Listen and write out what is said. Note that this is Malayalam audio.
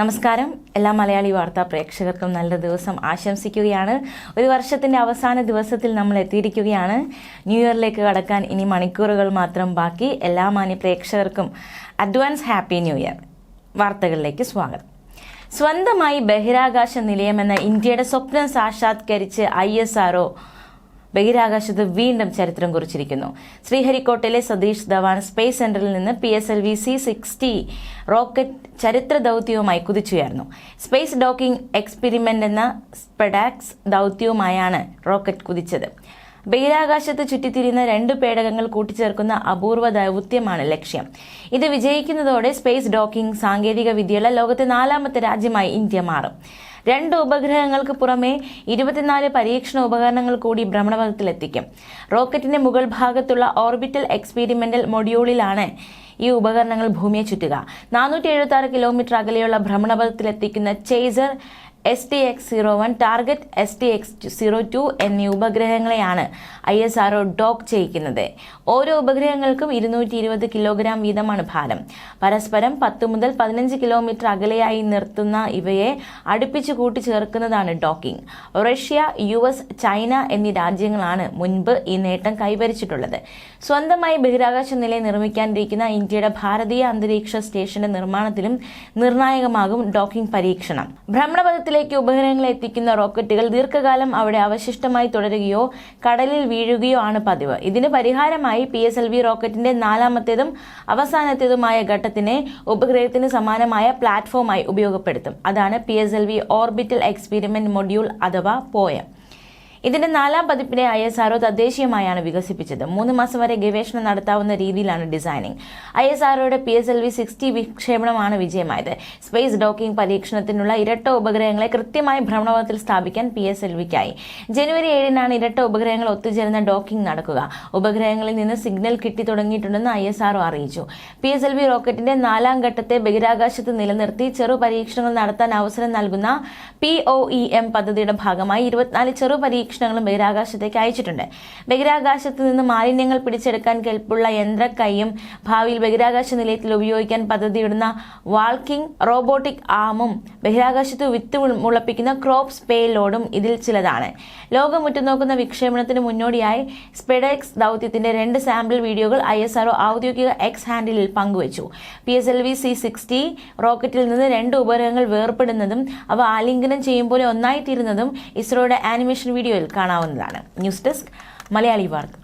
നമസ്കാരം. എല്ലാ മലയാളി വാർത്താ പ്രേക്ഷകർക്കും നല്ല ദിവസം ആശംസിക്കുകയാണ്. ഒരു വർഷത്തിന്റെ അവസാന ദിവസത്തിൽ നമ്മൾ എത്തിയിരിക്കുകയാണ്. ന്യൂ ഇയറിലേക്ക് കടക്കാൻ ഇനി മണിക്കൂറുകൾ മാത്രം ബാക്കി. എല്ലാ മാന്യ പ്രേക്ഷകർക്കും അഡ്വാൻസ് ഹാപ്പി ന്യൂ ഇയർ. വാർത്തകളിലേക്ക് സ്വാഗതം. സ്വന്തമായി ബഹിരാകാശ നിലയമെന്ന ഇന്ത്യയുടെ സ്വപ്നം സാക്ഷാത്കരിച്ച് ഐ എസ് ആർഒ ബഹിരാകാശത്ത് വീണ്ടും ചരിത്രം കുറിച്ചിരിക്കുന്നു. ശ്രീഹരിക്കോട്ടയിലെ സതീഷ് ധവാൻ സ്പേസ് സെന്ററിൽ നിന്ന് P S L V C sixty rocket ചരിത്ര ദൗത്യവുമായി കുതിച്ചുയർന്നു. സ്പേസ് ഡോക്കിംഗ് എക്സ്പെരിമെന്റ് എന്ന സ്പെഡാക്സ് ദൗത്യവുമായാണ് റോക്കറ്റ് കുതിച്ചത്. ബഹിരാകാശത്ത് ചുറ്റിത്തിരിയുന്ന രണ്ട് പേടകങ്ങൾ കൂട്ടിച്ചേർക്കുന്ന അപൂർവ ദൗത്യമാണ് ലക്ഷ്യം. ഇത് വിജയിക്കുന്നതോടെ സ്പേസ് ഡോക്കിംഗ് സാങ്കേതിക വിദ്യയുള്ള ലോകത്തെ നാലാമത്തെ രാജ്യമായി ഇന്ത്യ മാറും. രണ്ട് ഉപഗ്രഹങ്ങൾക്ക് പുറമെ ഇരുപത്തിനാല് പരീക്ഷണ ഉപകരണങ്ങൾ കൂടി ഭ്രമണപഥത്തിലെത്തിക്കും. റോക്കറ്റിന്റെ മുകൾ ഭാഗത്തുള്ള ഓർബിറ്റൽ എക്സ്പെരിമെന്റൽ മൊഡ്യൂളിലാണ് ഈ ഉപകരണങ്ങൾ ഭൂമിയെ ചുറ്റുക. നാനൂറ്റി എഴുപത്തി ആറ് കിലോമീറ്റർ അകലെയുള്ള ഭ്രമണപഥത്തിലെത്തിക്കുന്ന chaser S T X zero one target S T X zero two എന്നീ ഉപഗ്രഹങ്ങളെയാണ് ഐ എസ് ആർ ഡോക്ക് ചെയ്യിക്കുന്നത്. ഓരോ ഉപഗ്രഹങ്ങൾക്കും ഇരുന്നൂറ്റി ഇരുപത് കിലോഗ്രാം വീതമാണ് ഭാരം. പരസ്പരം പത്ത് മുതൽ പതിനഞ്ച് കിലോമീറ്റർ അകലെയായി നിർത്തുന്ന ഇവയെ അടുപ്പിച്ച് കൂട്ടിച്ചേർക്കുന്നതാണ് docking Russia U S China എന്നീ രാജ്യങ്ങളാണ് മുൻപ് ഈ നേട്ടം കൈവരിച്ചിട്ടുള്ളത്. സ്വന്തമായി ബഹിരാകാശ നിലയം നിർമ്മിക്കാനിരിക്കുന്ന ഇന്ത്യയുടെ ഭാരതീയ അന്തരീക്ഷ സ്റ്റേഷന്റെ നിർമ്മാണത്തിലും നിർണായകമാകും ഡോക്കിംഗ് പരീക്ഷണം. ഭ്രമണപഥത്തിലേക്ക് ഉപഗ്രഹങ്ങൾ എത്തിക്കുന്ന റോക്കറ്റുകൾ ദീർഘകാലം അവിടെ അവശിഷ്ടമായി തുടരുകയോ കടലിൽ വീഴുകയോ ആണ് പതിവ്. ഇതിന് പരിഹാരമായി പി എസ് എൽ വി റോക്കറ്റിന്റെ നാലാമത്തേതും അവസാനത്തേതുമായ ഘട്ടത്തിനെ ഉപഗ്രഹത്തിന് സമാനമായ പ്ലാറ്റ്ഫോമായി ഉപയോഗപ്പെടുത്തും. അതാണ് P S L V orbital experiment module അഥവാ പോയം ഇതിന്റെ നാലാം പതിപ്പിനെ ഐ എസ് ആർഒ തദ്ദേശീയമായാണ് വികസിപ്പിച്ചത്. മൂന്ന് മാസം വരെ ഗവേഷണം നടത്താവുന്ന രീതിയിലാണ് designing. I S ആർഒയുടെ P S L V sixty വിക്ഷേപണമാണ് വിജയമായത്. സ്പേസ് ഡോക്കിംഗ് പരീക്ഷണത്തിനുള്ള ഇരട്ട ഉപഗ്രഹങ്ങളെ കൃത്യമായി ഭ്രമണപഥത്തിൽ സ്ഥാപിക്കാൻ പി എസ് എൽ വിക്കായി. ജനുവരി ഏഴിനാണ് ഇരട്ട ഉപഗ്രഹങ്ങൾ ഒത്തുചേരുന്ന ഡോക്കിംഗ് നടക്കുക. ഉപഗ്രഹങ്ങളിൽ നിന്ന് സിഗ്നൽ കിട്ടി തുടങ്ങിയിട്ടുണ്ടെന്ന് ഐ എസ് ആർഒ അറിയിച്ചു. പി എസ് എൽ വി റോക്കറ്റിന്റെ നാലാം ഘട്ടത്തെ ബഹിരാകാശത്ത് നിലനിർത്തി ചെറു പരീക്ഷണങ്ങൾ നടത്താൻ അവസരം നൽകുന്ന പി ഒ ഇ എം പദ്ധതിയുടെ ഭാഗമായി ഇരുപത്തിനാല് ചെറു പരീക്ഷണങ്ങളും ബഹിരാകാശത്തേക്ക് അയച്ചിട്ടുണ്ട്. ബഹിരാകാശത്ത് നിന്ന് മാലിന്യങ്ങൾ പിടിച്ചെടുക്കാൻ കെൽപ്പുള്ള യന്ത്രക്കൈയും ഭാവിയിൽ ബഹിരാകാശ നിലയത്തിൽ ഉപയോഗിക്കാൻ പദ്ധതിയിടുന്ന വാൾക്കിംഗ് റോബോട്ടിക് ആമും ബഹിരാകാശത്ത് വിത്ത് മുളപ്പിക്കുന്ന ക്രോപ്സ് പേ ലോഡും ഇതിൽ ചിലതാണ്. ലോകം ഉറ്റുനോക്കുന്ന വിക്ഷേപണത്തിന് മുന്നോടിയായി സ്പെഡെക്സ് ദൗത്യത്തിന്റെ രണ്ട് സാമ്പിൾ വീഡിയോകൾ ഐ എസ് ആർഒ ഔദ്യോഗിക എക്സ് ഹാൻഡിലിൽ പങ്കുവച്ചു. P S L V C sixty റോക്കറ്റിൽ നിന്ന് രണ്ട് ഉപഗ്രഹങ്ങൾ വേർപെടുന്നതും അവ ആലിംഗനം ചെയ്യുമ്പോൾ ഒന്നായിത്തീരുന്നതും ഇസ്രോയുടെ ആനിമേഷൻ വീഡിയോയിൽ കാണാവുന്നതാണ്. ന്യൂസ് ഡെസ്ക് മലയാളി വാർത്ത.